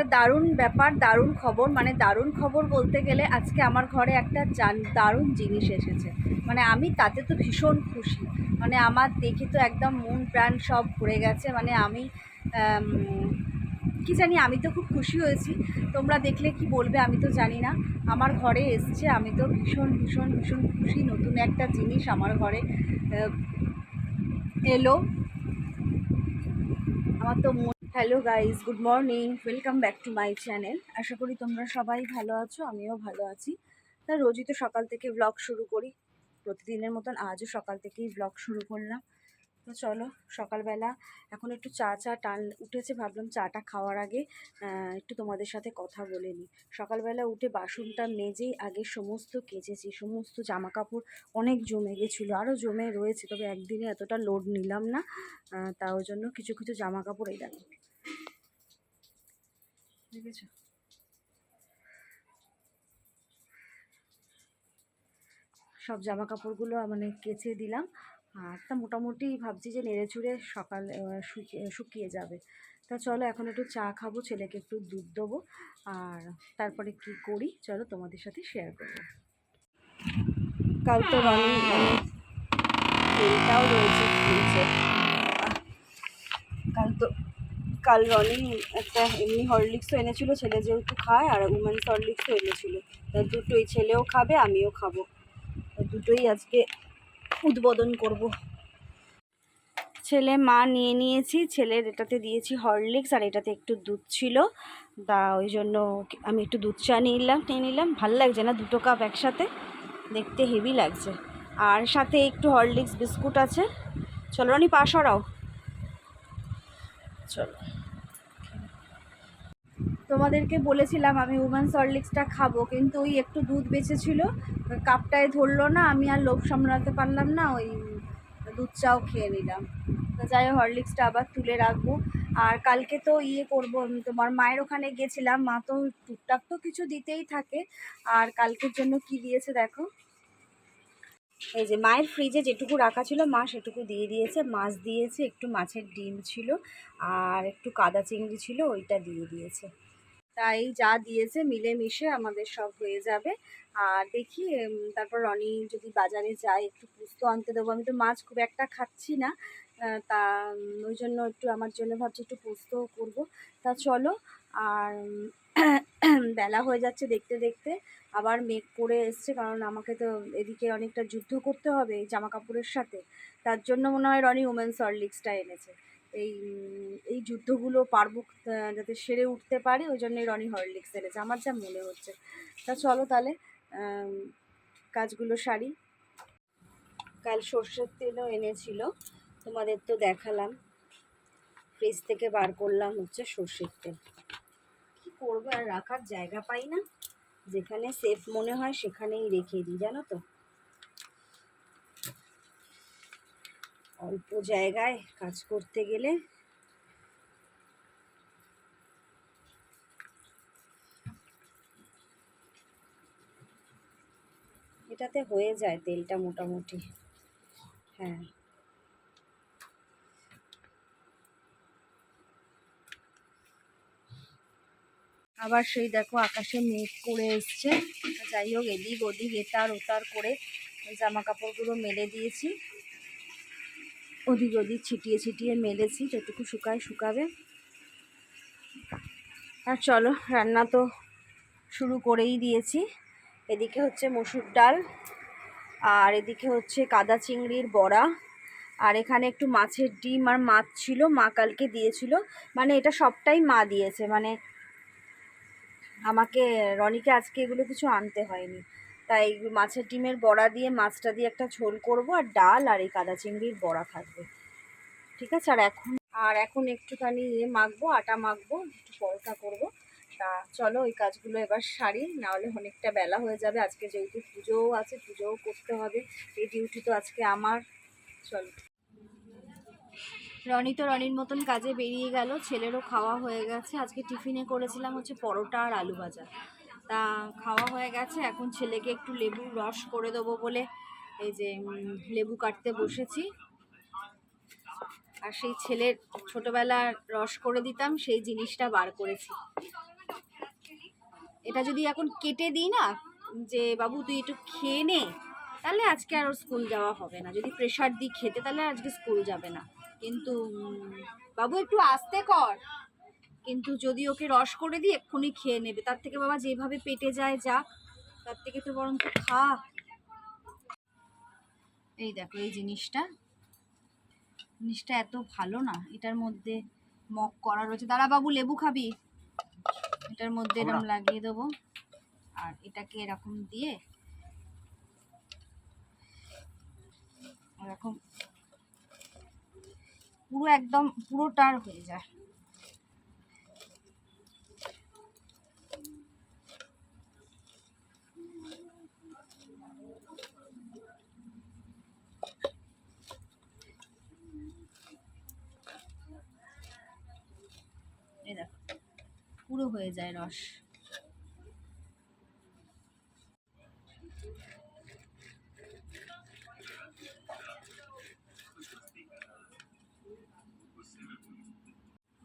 একটা দারুণ ব্যাপার, দারুণ খবর। মানে দারুণ খবর বলতে গেলে আজকে আমার ঘরে একটা দারুণ জিনিস এসেছে। মানে আমি তাতে তো ভীষণ খুশি। মানে আমার দেখে তো একদম মন প্রাণ সব ভরে গেছে। মানে আমি কি জানি, আমি তো খুব খুশি হয়েছি। তোমরা দেখলে কি বলবে আমি তো জানি না। আমার ঘরে এসছে, আমি তো ভীষণ ভীষণ ভীষণ খুশি। নতুন একটা জিনিস আমার ঘরে এলো। আমার তো hello guys good morning, welcome back to my channel. আশা করি তোমরা সবাই ভালো আছো, আমিও ভালো আছি। তা রোজই তো সকাল থেকে ব্লগ শুরু করি। প্রতিদিনের মতন আজও সকাল থেকেই ব্লগ শুরু করলাম। তো চলো, সকালবেলা এখন একটু চা চা টান উঠেছে, ভাবলাম চাটা খাওয়ার আগে একটু তোমাদের সাথে কথা বলে নিই। সকালবেলা উঠে বাসনটা মেজেই আগে সমস্ত কেচেছি, সমস্ত জামা কাপড় অনেক জমে গেছিল আরও জমে রয়েছে, তবে একদিনে এতটা লোড নিলাম না। তার জন্য কিছু কিছু জামা কাপড় এই দেখো। দেখেছ? সব জামা কাপড়গুলো মানে কেচে দিলাম। আর তা মোটামুটি ভাবছি যে নেড়ে চুড়ে সকাল শুকিয়ে যাবে। তা চলো এখন একটু চা খাব, ছেলেকে একটু দুধ দেবো। আর তারপরে কি করি, চলো তোমাদের সাথে শেয়ার করব। কাল তো মানে রয়েছে কাল তো কাল রনি একটা এমনি হরলিক্সও এনেছিল, ছেলে যেহেতু খায় আর উমেন্স হরলিক্সও এনেছিল। তা দুটোই ছেলেও খাবে, আমিও খাব। দুটোই আজকে উদ্বোধন করব। ছেলে মা নিয়ে নিয়েছি, ছেলের এটাতে দিয়েছি হরলিক্স আর এটাতে একটু দুধ ছিল। তা ওই জন্য আমি একটু দুধ চা নিয়ে নিলাম নিয়ে নিলাম। ভালো লাগছে না দুটো কাপ একসাথে? দেখতে হেভি লাগছে। আর সাথে একটু হরলিক্স বিস্কুট আছে। চলো রানি পা সরাও। চলো। তোমাদেরকে বলেছিলাম আমি উমেন্স হরলিক্সটা খাব, কিন্তু ওই একটু দুধ বেঁচেছিল কাপটায় ধরলো না, আমি আর লোভ সামলাতে পারলাম না, ওই দুধ চাও খেয়ে নিলাম। তো যাই হোক হরলিক্সটা আবার তুলে রাখব। আর কালকে তো ইয়ে করব তোমার মায়ের ওখানে গেছিলাম, মা তো টুকটাক তো কিছু দিতেই থাকে, আর কালকের জন্য কি দিয়েছে দেখো। এই যে মায়ের ফ্রিজে যেটুকু রাখা ছিল, মা সেটুকু দিয়ে দিয়েছে। মাছ দিয়েছে, একটু মাছের ডিম ছিল আর একটু কাদা চিংড়ি ছিল, ওইটা দিয়ে দিয়েছে। তাই যা দিয়েছে মিলেমিশে আমাদের সব হয়ে যাবে। আর দেখি তারপর রনি যদি বাজারে যায়, একটু পুস্ত আনতে দেবো। আমি তো মাছ খুব একটা খাচ্ছি না তা ওই জন্য একটু আমার জন্য ভাবছি একটু পোস্তও করব। তা চলো, আর বেলা হয়ে যাচ্ছে দেখতে দেখতে। আবার মেঘ করে এসছে, কারণ আমাকে তো এদিকে অনেকটা যুদ্ধ করতে হবে এই জামা কাপড়ের সাথে। তার জন্য মনে হয় রনি ওমেন্স হরলিক্সটা এনেছে। এই এই যুদ্ধগুলো পারব যাতে সেরে উঠতে পারি, ওই জন্যই রনি হরলিক্স এনেছে। আমার যা মনে হচ্ছে। তা চলো তাহলে কাজগুলো সারি। কাল সর্ষের তেলও এনেছিল, তোমাদের তো দেখালাম। ফ্রিজ থেকে বার করলাম হচ্ছে সর্ষের তেল। কী করব, আর রাখার জায়গা পাই না। যেখানে সেফ মনে হয় সেখানেই রেখে দিই, জানো তো? অল্প জায়গায় কাজ করতে গেলে এটাতে হয়ে যায় তেলটা মোটামুটি। হ্যাঁ। আবার সেই দেখো আকাশে মেঘ করে এসছে। যাই হোক, এদিক ওদিক এতার ওতার করে জামা কাপড়গুলো মেলে দিয়েছি। ওদিক ওদিক ছিটিয়ে ছিটিয়ে মেলেছি, যেটুকু শুকায় শুকাবে। আর চলো, রান্না তো শুরু করেই দিয়েছি। এদিকে হচ্ছে মসুর ডাল, আর এদিকে হচ্ছে কাদা চিংড়ির বড়া। আর এখানে একটু মাছের ডিম আর মাছ ছিল, মা কালকে দিয়েছিল। মানে এটা সবটাই মা দিয়েছে। মানে আমাকে, রনিকে আজকে এগুলো কিছু আনতে হয়নি। তাই মাছের ডিমের বড়া দিয়ে, মাছটা দিয়ে একটা ঝোল করব আর ডাল আর এই কাদা চিংড়ির বড়া থাকবে। ঠিক আছে? আর এখন আর এখন একটুখানি ইয়ে মাখবো, আটা মাখবো, একটু পরোটা করব। তা চলো, ওই কাজগুলো এবার সারি, নাহলে অনেকটা বেলা হয়ে যাবে। আজকে যেহেতু পুজোও আছে, পুজোও করতে হবে। এই ডিউটি তো আজকে আমার। চলো। রনি তো রনির মতন কাজে বেরিয়ে গেল, ছেলেরও খাওয়া হয়ে গেছে। আজকে টিফিনে করেছিলাম হচ্ছে পরোটা আর আলু ভাজা। তা খাওয়া হয়ে গেছে, এখন ছেলেকে একটু লেবু রস করে দেবো বলে এই যে লেবু কাটতে বসেছি। আর সেই ছেলের ছোটবেলার রস করে দিতাম, সেই জিনিসটা বার করেছি। এটা যদি এখন কেটে দিই না, যে, বাবু, তুই একটু খেয়ে নে তাহলে আজকে আর স্কুল যাওয়া হবে না। যদি প্রেশার দিই খেতে, তাহলে আজকে স্কুল যাবে না। কিন্তু বাবু একটু আস্তে কর। কিন্তু যদি ওকে রস করে দিই এক্ষুনি খেয়ে নেবে তার থেকে বাবা যেভাবে পেটে যায় যাক তার থেকে তো বরং খা। এই দেখো এই জিনিসটা। জিনিসটা এত ভালো না এটার মধ্যে মগ করা রয়েছে। দাঁড়া বাবু লেবু খাবি? এটার মধ্যে এরকম লাগিয়ে দেবো। আর এটাকে এরকম দিয়ে এরকম পুরো একদম পুরোটার হয়ে যায়। পুরো হয়ে যায় রস।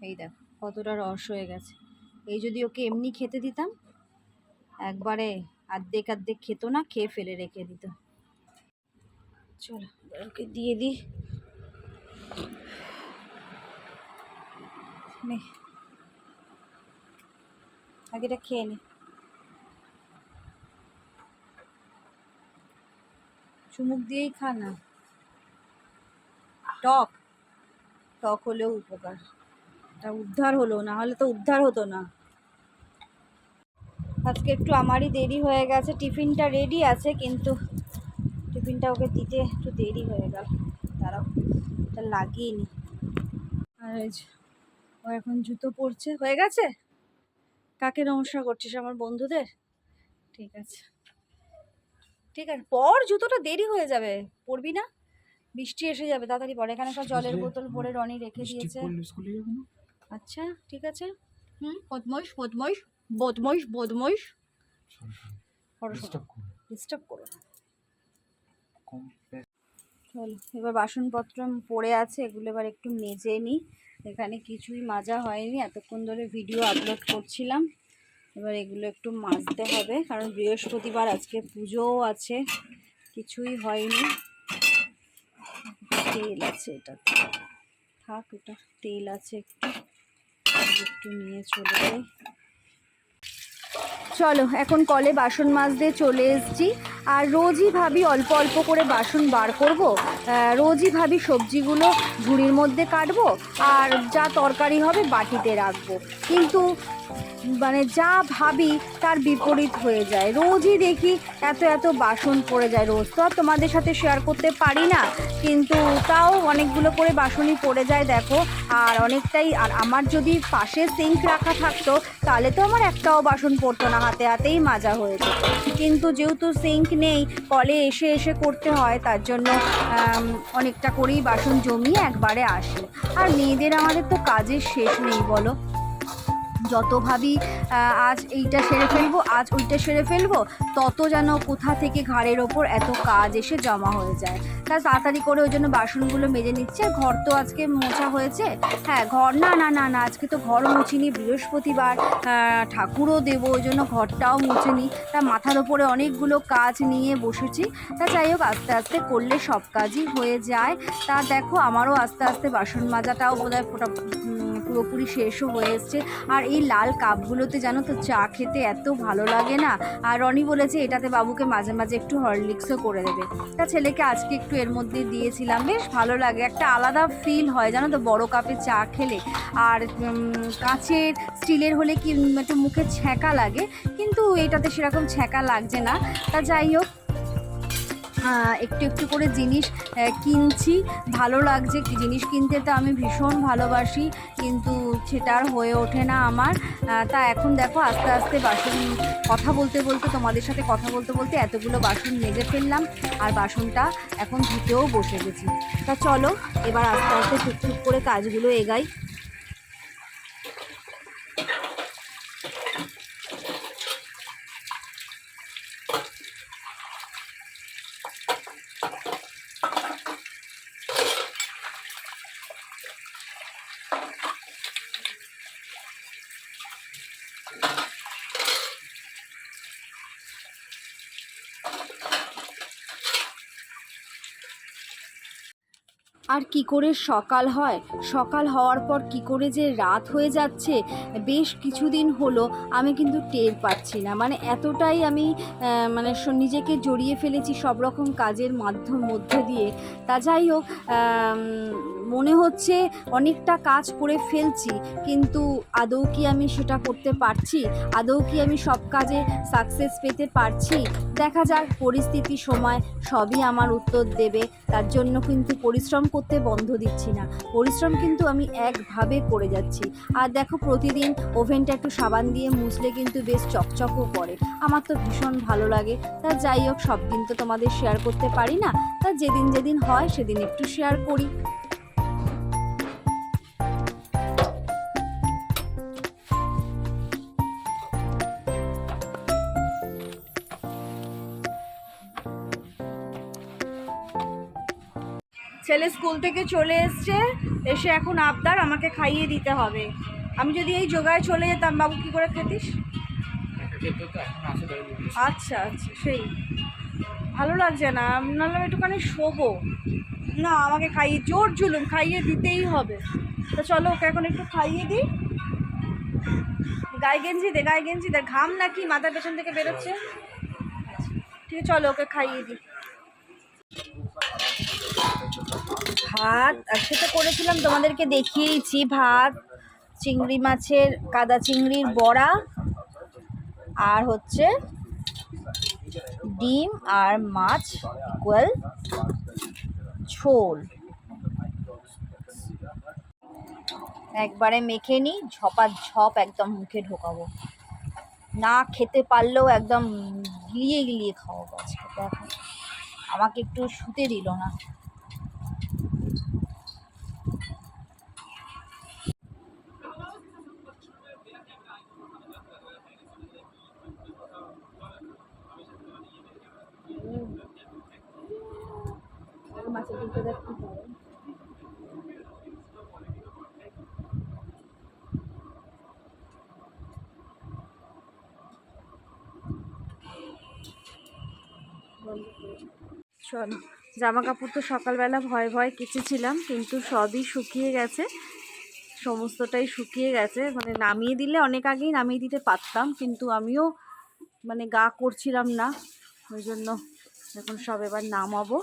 এই দেখো, কতটা রস হয়ে গেছে। এই যদি ওকে এমনি খেতে দিতাম, একবারে আর্ধেক আর্ধেক খেত না, খেয়ে ফেলে রেখে দিত। চলো ওকে দিয়ে দিই। নে। আগে এটা খেয়ে নে। চুমুক দিয়েই খা না। টক। টক হলেও উপকার। এটা উদ্ধার হলো না হলে তো উদ্ধার হতো না। আজকে একটু আমারই দেরি হয়ে গেছে টিফিনটা রেডি আছে কিন্তু টিফিনটা ওকে দিতে একটু দেরি হয়ে গেল। তারাও এটা লাগিয়ে নি। আর ও এখন জুতো পরছে হয়ে গেছে? কাকে নমস্কার করছিস আমার বন্ধুদের? ঠিক আছে। ঠিক আছে পর জুতোটা দেরি হয়ে যাবে পরবি না? বৃষ্টি এসে যাবে তাড়াতাড়ি পরে এখানে সব জলের বোতল ভরে রনি রেখে দিয়েছে। আচ্ছা ঠিক আছে। হুম বদমইশ বদমইশ বদমইশ বদমইশ। ডিস্টার্ব করো। চলো এবার বাসনপত্র পড়ে আছে এগুলো এবার একটু মেজে নিই এখানে কিছুই মাজা হয়নি এতক্ষণ ধরে ভিডিও আপলোড করছিলাম। এবার এগুলো একটু মাজতে হবে কারণ বৃহস্পতিবার আজকে পুজোও আছে কিছুই হয়নি। তেল আছে এটা থাক এটা তেল আছে একটু। একটু নিয়ে চলে যাই। চলো, এখন কলে বাসন মাজতে চলে এসছি। আর রোজই ভাবি অল্প অল্প করে বাসন বার করব। রোজই ভাবি সবজিগুলো ঝুড়ির মধ্যে কাটবো আর যা তরকারি হবে বাটিতে রাখব। কিন্তু মানে যা ভাবি তার বিপরীত হয়ে যায়। রোজই দেখি এত এত বাসন পড়ে যায়। রোজ তো আর তোমাদের সাথে শেয়ার করতে পারি না। কিন্তু তাও অনেকগুলো করে বাসনই পড়ে যায় দেখো। আর অনেকটাই আর আমার যদি পাশে সিঙ্ক রাখা থাকতো, তাহলে তো আমার একটাও বাসন পড়তো না, হাতে হাতেই মাজা হয়ে যেত। কিন্তু যেহেতু সিঙ্ক নেই, কলে এসে এসে করতে হয়, তার জন্য অনেকটা করেই বাসন জমিয়ে একবারে আসি। আর মেয়েদের আমাদের তো কাজের শেষ নেই বলো। যত ভাবি আজ এইটা সেরে ফেলব, আজ ওইটা সেরে ফেলব, তত যেন কোথা থেকে ঘাড়ের ওপর এত কাজ এসে জমা হয়ে যায়। তা তাড়াতাড়ি করে ওই জন্য বাসনগুলো মেজে নিচ্ছে। ঘর তো আজকে মোছা হয়েছে। হ্যাঁ ঘর, না না না না, আজকে তো ঘর মুছিনি, বৃহস্পতিবার ঠাকুরও দেবো, ওই জন্য ঘরটাও মুছেনি তা মাথার ওপরে অনেকগুলো কাজ নিয়ে বসেছি। তা যাই হোক, আস্তে আস্তে করলে সব কাজই হয়ে যায়। তা দেখো, আমারও আস্তে আস্তে বাসন মাজাটাও বোধহয় ফোটা পুরোপুরি শেষও হয়ে এসছে। আর এই লাল কাপগুলোতে জানো তো, চা খেতে এত ভালো লাগে না? আর রনি বলেছে এটাতে বাবুকে মাঝে মাঝে একটু হরলিক্সও করে দেবে। তা ছেলেকে আজকে একটু এর মধ্যে দিয়েছিলাম। বেশ ভালো লাগে, একটা আলাদা ফিল হয় জানো তো, বড় কাপে চা খেলে। আর কাঁচের স্টিলের হলে কি একটু মুখে ছ্যাঁকা লাগে? কিন্তু এটাতে সেরকম ছ্যাঁকা লাগছে না। তা যাই হোক একটু একটু করে জিনিস কিনছি। ভালো লাগছে জিনিস কিনতে, তো আমি ভীষণ ভালোবাসি, কিন্তু সেটা আর হয়ে ওঠে না আমার। তা এখন দেখো আস্তে আস্তে বাসন, কথা বলতে বলতে, তোমাদের সাথে কথা বলতে বলতে এতগুলো বাসন মেজে ফেললাম, আর বাসনটা এখন ধুতেও বসে গেছি। তা চলো, এবার আস্তে আস্তে টুকটুক করে কাজগুলো এগাই। আর কি করে সকাল হয়? সকাল হওয়ার পর কি করে যে রাত হয়ে যাচ্ছে? বেশ কিছুদিন হলো, আমি কিন্তু টের পাচ্ছি না। মানে এতটাই আমি মানে নিজেকে জড়িয়ে ফেলেছি সব রকম কাজের মাধ্যম মধ্যে দিয়ে। তা যাই হোক মনে হচ্ছে অনেকটা কাজ করে ফেলছি, কিন্তু আদৌ কি আমি সেটা করতে পারছি? আদৌ কি আমি সব কাজে সাকসেস পেতে পারছি? দেখা যাক, পরিস্থিতি, সময় সবই আমার উত্তর দেবে। তার জন্য কিন্তু পরিশ্রম করতে বন্ধ দিচ্ছি না। পরিশ্রম কিন্তু আমি একভাবে করে যাচ্ছি। আর দেখো, প্রতিদিন ওভেনটা একটু সাবান দিয়ে মুছলে কিন্তু বেশ চকচকও করে। আমার তো ভীষণ ভালো লাগে। তা যাই হোক, সব দিন তো তোমাদের শেয়ার করতে পারি না। তা যেদিন যেদিন হয়, সেদিন একটু শেয়ার করি। ছেলে স্কুল থেকে চলে এসছে, এসে এখন আবদার আমাকে খাইয়ে দিতে হবে। আমি যদি এই যোগায় চলে যেতাম, বাবু কি করে খেতিস? আচ্ছা আচ্ছা সেই। ভালো লাগছে না, নাহলে একটুখানি শোবো। না, আমাকে খাইয়ে, জোর জুলুম খাইয়ে দিতেই হবে। তো চলো, ওকে এখন একটু খাইয়ে দিই। গায়ে গেঞ্জি দে, গায়ে গেঞ্জি দে, ঘাম নাকি মাথার পেছন থেকে বেরোচ্ছে? ঠিক আছে, চলো, ওকে খাইয়ে দিই। ভাত আজকে তো করেছিলাম, তোমাদেরকে দেখিয়েছি ভাত, চিংড়ি মাছের, কাদা চিংড়ির বড়া, আর হচ্ছে ডিম আর মাছ ইকুয়াল ঝোল। একবারে মেখে নিই ঝপা ঝপ একদম মুখে ঢোকাবো। না খেতে পারলেও একদম গিলিয়ে গিলিয়ে খাওয়াবো আজকে, দেখো। আমাকে একটু শুতে দিল না। চলো জামা কাপড় তো সকালবেলা ভয় ভয় কেচেছিলাম, কিন্তু সবই শুকিয়ে গেছে। সমস্তটাই শুকিয়ে গেছে। মানে নামিয়ে দিলে অনেক আগেই নামিয়ে দিতে পারতাম, কিন্তু আমিও মানে গা করছিলাম না। ওই জন্য এখন সব এবার নামাবো।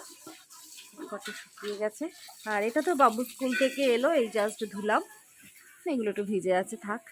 কত শুকিয়ে গেছে। আর এটা তো বাবু স্কুল থেকে এলো, এই জাস্ট ধুলাম। এগুলো একটু ভিজে আছে, থাক।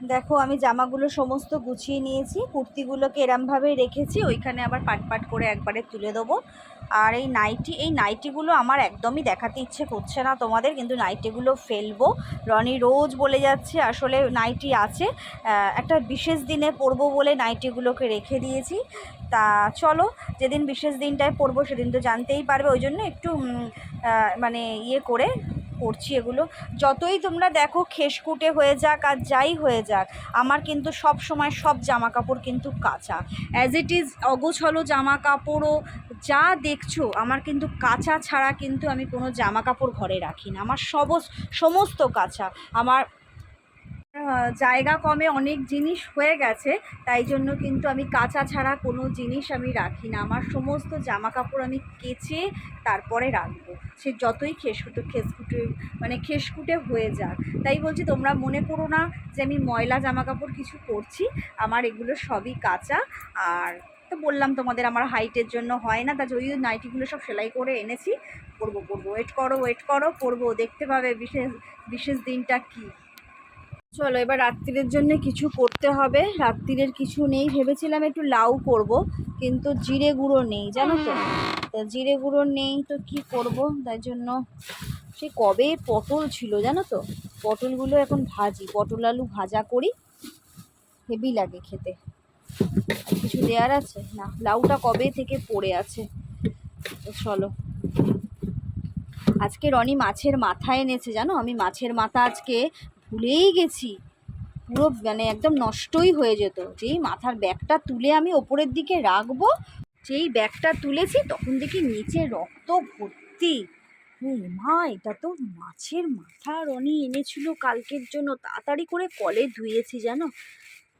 দেখো, আমি জামাগুলো সমস্ত গুছিয়ে নিয়েছি, কুর্তিগুলোকে এরমভাবে রেখেছি, ওইখানে আবার পাট পাট করে একবারে তুলে দেবো। আর এই নাইটি, এই নাইটিগুলো আমার একদমই দেখাতে ইচ্ছে করছে না তোমাদের, কিন্তু নাইটিগুলো ফেলব। রনি রোজ বলে যাচ্ছে, আসলে নাইটি আছে একটা বিশেষ দিনে পরবো বলে নাইটিগুলোকে রেখে দিয়েছি। তা চলো, যেদিন বিশেষ দিনটায় পরবো সেদিন তো জানতেই পারবে, ওই জন্য একটু মানে ইয়ে করে করছি এগুলো। যতই তোমরা দেখো খেসকুটে হয়ে যাক আর যাই হয়ে যাক, আমার কিন্তু সব সময় সব জামা কাপড় কিন্তু কাঁচা। অ্যাজ ইট ইজ অগোছলো জামা কাপড়ও যা দেখছ, আমার কিন্তু কাঁচা ছাড়া কিন্তু আমি কোনো জামা কাপড় ঘরে রাখি না। আমার সব সমস্ত কাঁচা। আমার জায়গা কমে অনেক জিনিস হয়ে গেছে, তাই জন্য কিন্তু আমি কাঁচা ছাড়া কোনো জিনিস আমি রাখি না। আমার সমস্ত জামা কাপড় আমি কেচে তারপরে রাখব। সে যতই খেসকুটো, খেসকুটে মানে খেসকুটে হয়ে যাক। তাই বলছি, তোমরা মনে করো না যে আমি ময়লা জামা কাপড় কিছু করছি, আমার এগুলো সবই কাঁচা। আর তো বললাম তোমাদের আমার হাইটের জন্য হয় না, তা যদি নাইটিগুলো সব সেলাই করে এনেছি। করব করব। ওয়েট করো ওয়েট করো, করব। দেখতে পাবে বিশেষ বিশেষ দিনটা কী। চলো, এবার রাত্রিরের জন্য কিছু করতে হবে। রাত্রিরের কিছু নেই। ভেবেছিলাম একটু লাউ করব, কিন্তু জিরে গুঁড়ো নেই, জানো তো? জিরে গুঁড়ো নেই, তো কি করব? তাই জন্য সে কবে পটল ছিল, জানো তো? পটলগুলো এখন ভাজি, পটল আলু ভাজা করি। হেভি লাগে খেতে। কিছু দেওয়ার আছে? না, লাউটা কবে থেকে পড়ে আছে? তো চলো। আজকে রনি মাছের মাথা এনেছে, জানো? আমি মাছের মাথা আজকে ভুলেই গেছি। পুরো মানে একদম নষ্টই হয়ে যেত। যেই মাথার ব্যাগটা তুলে আমি ওপরের দিকে রাখব, যেই ব্যাগটা তুলেছি তখন দেখি নিচে রক্ত ভর্তি। মা, এটা তো মাছের মাথা। রনি এনেছিল কালকের জন্য। তাড়াতাড়ি করে কলে ধুয়েছি, জানো?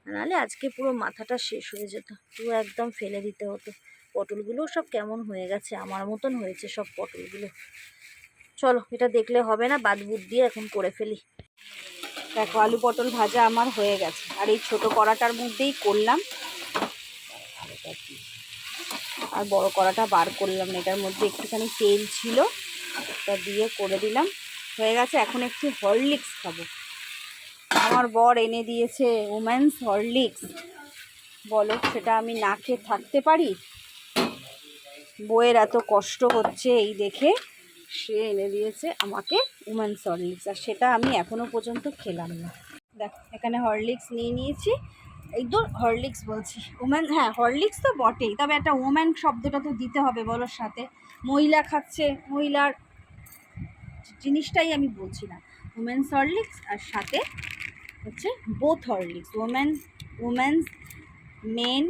নাহলে আজকে পুরো মাথাটা শেষ হয়ে যেত। পুরো একদম ফেলে দিতে হতো। পটলগুলো সব কেমন হয়ে গেছে। আমার মতন হয়েছে সব পটলগুলো। চলো, এটা দেখলে হবে না, বাদ বুদ দিয়ে এখন করে ফেলি। দেখো, আলু পটল ভাজা আমার হয়ে গেছে। আর এই ছোট কড়াটার মধ্যেই করলাম। আর বড় কড়াটা বার করলাম এটার মধ্যে একটুখানি তেল ছিল তা দিয়ে করে দিলাম। হয়ে গেছে, এখন একটু হরলিক্স খাব। আমার বর এনে দিয়েছে উমেন্স হরলিক্স বলো, সেটা আমি না খেয়ে থাকতে পারি? বইয়ের এত কষ্ট হচ্ছে এই দেখে। সে এনে দিয়েছে আমাকে উমেন্স হরলিক্স আর সেটা আমি এখনও পর্যন্ত খেলাম না। দেখ, এখানে হরলিক্স নিয়ে নিয়েছি। তো হরলিক্স বলছি। উমেন হ্যাঁ হরলিক্স তো বটেই, তবে একটা ওম্যান শব্দটা তো দিতে হবে বলোর সাথে। মহিলা খাচ্ছে, মহিলার জিনিসটাই আমি বলছি না। উমেন্স হরলিক্স আর সাথে হচ্ছে both Horlicks women women's men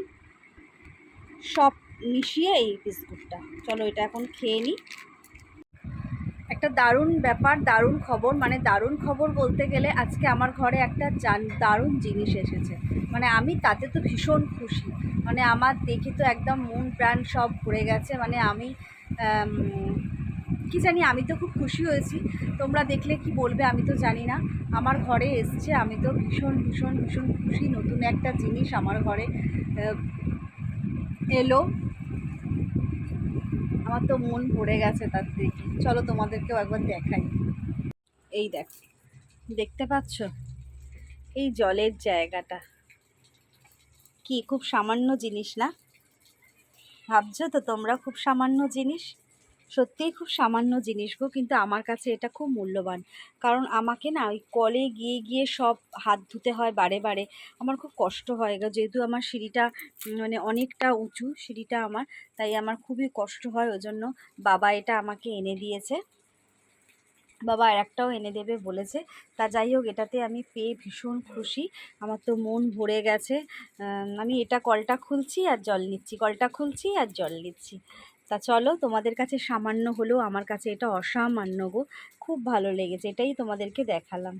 সব মিশিয়ে এই বিস্কুটটা। চলো এটা এখন খেয়ে নিই একটা দারুণ ব্যাপার, দারুণ খবর। মানে দারুণ খবর বলতে গেলে আজকে আমার ঘরে একটা দারুণ জিনিস এসেছে। মানে আমি তাতে তো ভীষণ খুশি। মানে আমার দেখে তো একদম মন প্রাণ সব ভরে গেছে। মানে আমি কি জানি, আমি তো খুব খুশি হয়েছি। তোমরা দেখলে কি বলবে আমি তো জানি না। আমার ঘরে এসছে, আমি তো ভীষণ ভীষণ ভীষণ খুশি। নতুন একটা জিনিস আমার ঘরে এলো। আমার তো মন পড়ে গেছে তার থেকে। চলো তোমাদেরকেও একবার দেখাই। এই দেখ, দেখতে পাচ্ছ? এই জলের জায়গাটা। কি, খুব সামান্য জিনিস না? ভাবছ তো তোমরা খুব সামান্য জিনিস? সত্যিই খুব সামান্য জিনিস গো, কিন্তু আমার কাছে এটা খুব মূল্যবান। কারণ আমাকে না ওই কলে গিয়ে গিয়ে সব হাত ধুতে হয় বারে বারে। আমার খুব কষ্ট হয় যেহেতু আমার সিঁড়িটা মানে অনেকটা উঁচু সিঁড়িটা আমার, তাই আমার খুবই কষ্ট হয় ওই জন্য বাবা এটা আমাকে এনে দিয়েছে। বাবা আর একটাও এনে দেবে বলেছে। তা যাই হোক, এটাতে আমি পেয়ে ভীষণ খুশি। আমার তো মন ভরে গেছে। আমি এটা কলটা খুলছি আর জল নিচ্ছি, কলটা খুলছি আর জল নিচ্ছি। তা চলো তোমাদের কাছে সামান্য হলেও আমার কাছে এটা অসামান্য গো। খুব ভালো লেগেছে, এটাই তোমাদেরকে দেখালাম।